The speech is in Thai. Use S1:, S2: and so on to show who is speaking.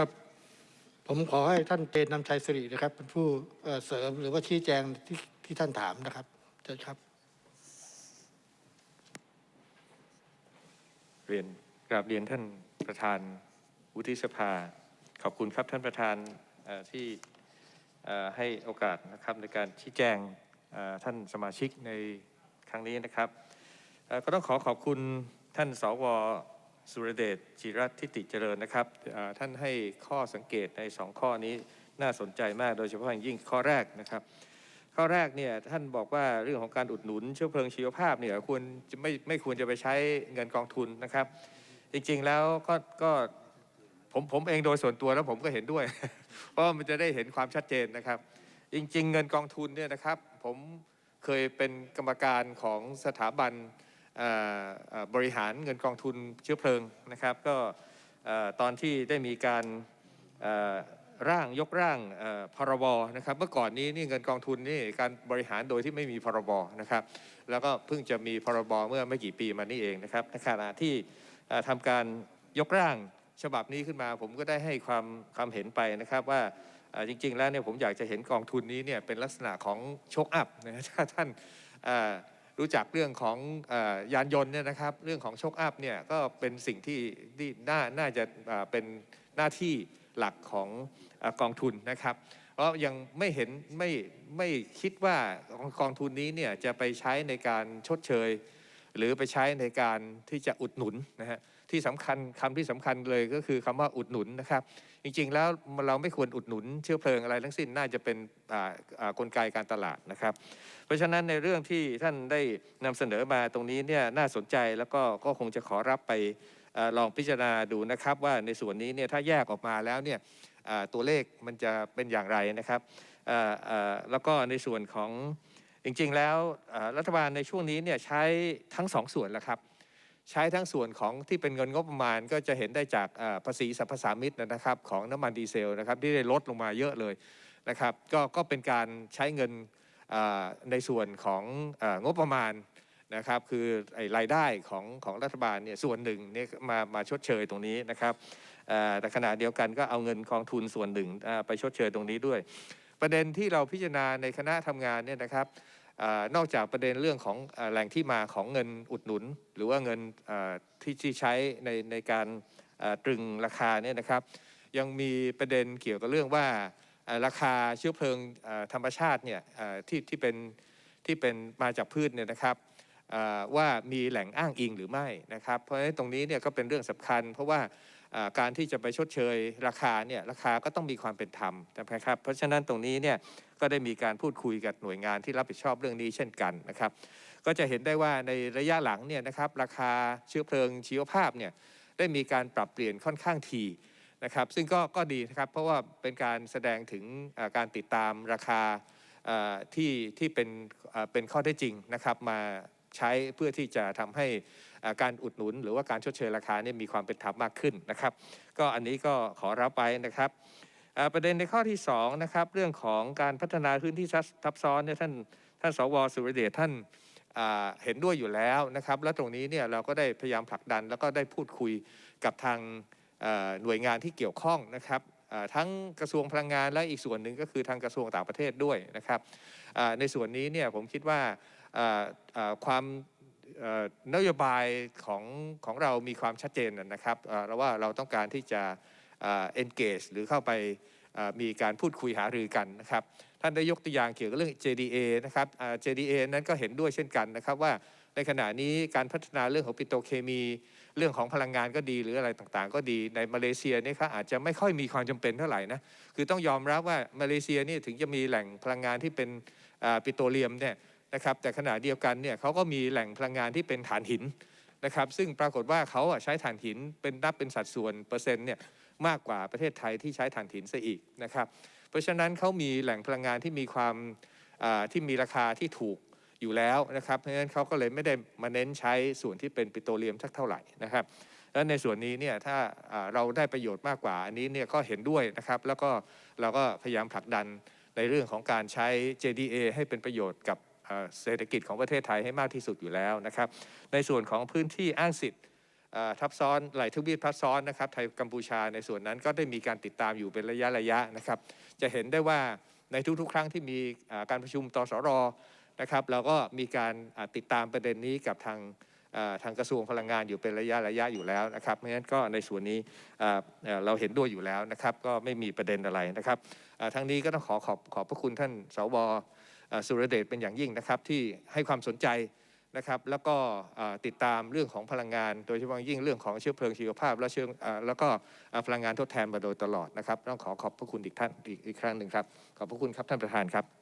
S1: ครับ ผมขอให้ท่านเจนนำชัยสิรินะครับ เป็นผู้เสริมหรือว่าชี้แจงที่ที่ท่านถามนะครับเชิญครับ
S2: เรียนกราบเรียนท่านประธานวุฒิสภา ขอบคุณครับท่านประธานที่ให้โอกาสนะครับในการชี้แจงท่านสมาชิกในครั้งนี้นะครับ ก็ต้องขอขอบคุณท่านสว สุรเดชจิรัตทิติเจริญนะครับท่านให้ข้อสังเกตในสองข้อนี้น่าสนใจมากโดยเฉพาะอย่างยิ่งข้อแรกนะครับ ข้อแรกเนี่ยท่านบอกว่าเรื่องของการอุดหนุนเชื้อเพลิงชีวภาพเนี่ยควรจะไม่ไม่ควรจะไปใช้เงินกองทุนนะครับ จริงๆแล้วก็ก็ผมผมเองโดยส่วนตัวแล้วผมก็เห็นด้วย เพราะมันจะได้เห็นความชัดเจนนะครับ จริง ๆ เงินกองทุนเนี่ยนะครับ ผมเคยเป็นกรรมการของสถาบัน บริหารเงินกองทุนเชื้อเพลิงนะครับ ก็ตอนที่ได้มีการร่างยกร่างพรบนะครับ เมื่อก่อนนี้นี่เงินกองทุนนี่การบริหารโดยที่ไม่มีพรบนะครับ แล้วก็เพิ่งจะมีพรบเมื่อไม่กี่ปีมานี่เองนะครับในขณะที่เอ่อทำการยกร่างฉบับนี้ขึ้นมาผมก็ได้ให้ความความเห็นไปนะครับว่าจริง ๆ แล้วเนี่ยผมอยากจะเห็นกองทุนนี้เนี่ยเป็นลักษณะของโชคอัพนะถ้าท่านอ รู้จักเรื่องของอยานยนต์เนี่ยนะครับ เรื่องของโชคอัพเนี่ยก็เป็นสิ่งที่ที่น่าน่าจะเป็นหน้าที่หลักของอกองทุนนะครับ เพราะยังไม่เห็นไม่ไม่คิดว่ากองทุนนี้เนี่ยจะไปใช้ในการชดเชย หรือไปใช้ในการที่จะอุดหนุนนะฮะ ที่สำคัญคำที่สำคัญเลยก็คือคำว่าอุดหนุนนะครับ จริงๆแล้วเราไม่ควรอุดหนุนเชื้อเพลิงอะไรทั้งสิ้นน่าจะเป็นกลไกการตลาดนะครับ เพราะฉะนั้นในเรื่องที่ท่านได้นำเสนอมาตรงนี้เนี่ยน่าสนใจแล้วก็ก็คงจะขอรับไปอลองพิจารณาดูนะครับว่าในส่วนนี้เนี่ยถ้าแยกออกมาแล้วเนี่ยตัวเลขมันจะเป็นอย่างไรนะครับแล้วก็ในส่วนของจริงๆแล้วรัฐบาลในช่วงนี้เนี่ยใช้ทั้งสองส่วนแหละครับ ใช้ทั้งส่วนของที่เป็นเงินงบประมาณ ก็จะเห็นได้จากภาษีสรรพสามิตนะครับของน้ำมันดีเซลนะครับที่ได้ลดลงมาเยอะเลยนะครับก็ก็เป็นการใช้เงินในส่วนของงบประมาณนะครับคือไรายได้ของของรัฐบาลเนี่ยส่วนหนึ่งเนี่ยมามาชดเชยตรงนี้นะครับแต่ขณะเดียวกันก็เอาเงินกองทุนส่วนหนึ่งไปชดเชยตรงนี้ด้วย ประเด็นที่เราพิจารณาในคณะทำงานเนี่ยนะครับ นอกจากประเด็นเรื่องของแหล่งที่มาของเงินอุดหนุน หรือว่าเงินที่ใช้ในในการตรึงราคาเนี่ยนะครับ ยังมีประเด็นเกี่ยวกับเรื่องว่าราคาเชื้อเพลิงธรรมชาติเนี่ยที่ที่เป็นที่เป็นมาจากพืชเนี่ยนะครับ ว่ามีแหล่งอ้างอิงหรือไม่นะครับ เพราะฉะนั้นตรงนี้เนี่ยก็เป็นเรื่องสำคัญ เพราะว่าการที่จะไปชดเชยราคาเนี่ยราคาก็ต้องมีความเป็นธรรมนะครับ เพราะฉะนั้นตรงนี้เนี่ยก็ได้มีการพูดคุยกับหน่วยงานที่รับผิดชอบเรื่องนี้เช่นกันนะครับ ก็จะเห็นได้ว่าในระยะหลังเนี่ยนะครับราคาเชื้อเพลิงชีวภาพเนี่ยได้มีการปรับเปลี่ยนค่อนข้างทีนะครับซึ่งก็ก็ดีนะครับเพราะว่าเป็นการแสดงถึงการติดตามราคาที่ที่เป็นเอ่อเป็นข้อได้จริงนะครับมา ใช้เพื่อที่จะทำให้การอุดหนุน หรือว่าการชดเชยราคาเนี่ยมีความเป็นธรรมมากขึ้นนะครับ ก็อันนี้ก็ขอรับไปนะครับประเด็นในข้อที่2นะครับเรื่องของการพัฒนาพื้นที่ซับทับซ้อนเนี่ยท่านท่านสวสุรเดชท่านเห็นด้วยอยู่แล้วนะครับแล้วตรงนี้เนี่ยเราก็ได้พยายามผลักดัน แล้วก็ได้พูดคุยกับทางหน่วยงานที่เกี่ยวข้องนะครับทั้งกระทรวงพลังงานและอีกส่วนหนึ่งก็คือทางกระทรวงต่างประเทศด้วยนะครับในส่วนนี้เนี่ยผมคิดว่า ความนโยบายของของเรามีความชัดเจนนะครับเราว่าเราต้องการที่จะ engage หรือเข้าไปมีการพูดคุยหารือกันนะครับ ท่านได้ยกตัวอย่างเกี่ยวกับเรื่อง JDA นะครับ JDA นั้นก็เห็นด้วยเช่นกันนะครับว่าในขณะนี้การพัฒนาเรื่องของปิโตเคมี เรื่องของพลังงานก็ดีหรืออะไรต่างๆ ก็ดีในมาเลเซียนี่ยเขาอาจจะไม่ค่อยมีความจำเป็นเท่าไหร่นะคือต้องยอมรับว่ามาเลเซียนี่ถึงจะมีแหล่งพลังงานที่เป็นปิโตรเลียมเนี่ย นะครับแต่ขณะเดียวกันเนี่ยเขาก็มีแหล่งพลังงานที่เป็นถ่านหินนะครับซึ่งปรากฏว่าเขาใช้ถ่านหินเป็นนับเป็นสัดส่วนเปอร์เซ็นต์เนี่ยมากกว่าประเทศไทยที่ใช้ถ่านหินซะอีกนะครับเพราะฉะนั้นเขามีแหล่งพลังงานที่มีความที่มีราคาที่ถูกอยู่แล้วนะครับเพราะฉะนั้นเขาก็เลยไม่ได้มาเน้นใช้ส่วนที่เป็นปิโตรเลียมสักเท่าไหร่นะครับแล้วในส่วนนี้เนี่ยถ้าอ่าเราได้ประโยชน์มากกว่า อันนี้เนี่ยก็เห็นด้วยนะครับ แล้วก็เราก็พยายามผลักดันในเรื่องของการใช้ JDA ให้เป็นประโยชน์กับ เศรษฐกิจของประเทศไทยให้มากที่สุดอยู่แล้วนะครับในส่วนของพื้นที่อ้างสิทธิ์ทับซ้อนไหลทวีปทับซ้อนนะครับไทยกัมพูชาในส่วนนั้นก็ได้มีการติดตามอยู่เป็นระยะระยะนะครับจะเห็นได้ว่าในทุกๆ ครั้งที่มีการประชุมตสรนะครับเราก็มีการติดตามประเด็นนี้กับทางทางกระทรวงพลังงานอยู่เป็นระยะระยะอยู่แล้วนะครับเพราะฉะนั้นก็ในส่วนนี้เราเห็นด้วยอยู่แล้วนะครับ ก็ไม่มีประเด็นอะไรนะครับอ่าทั้งนี้ก็ต้องขอขอบขอบพระคุณท่านสวอ สุรเดชเป็นอย่างยิ่งนะครับที่ให้ความสนใจนะครับแล้วก็ติดตามเรื่องของพลังงาน โดยเฉพาะยิ่งเรื่องของเชื้อเพลิงชีวภาพ และเชื้อแล้วก็พลังงานทดแทนมาโดยตลอดนะครับต้องขอขอบพระคุณอีกท่านอีกครั้งหนึ่งครับขอบพระคุณครับท่านประธานครับ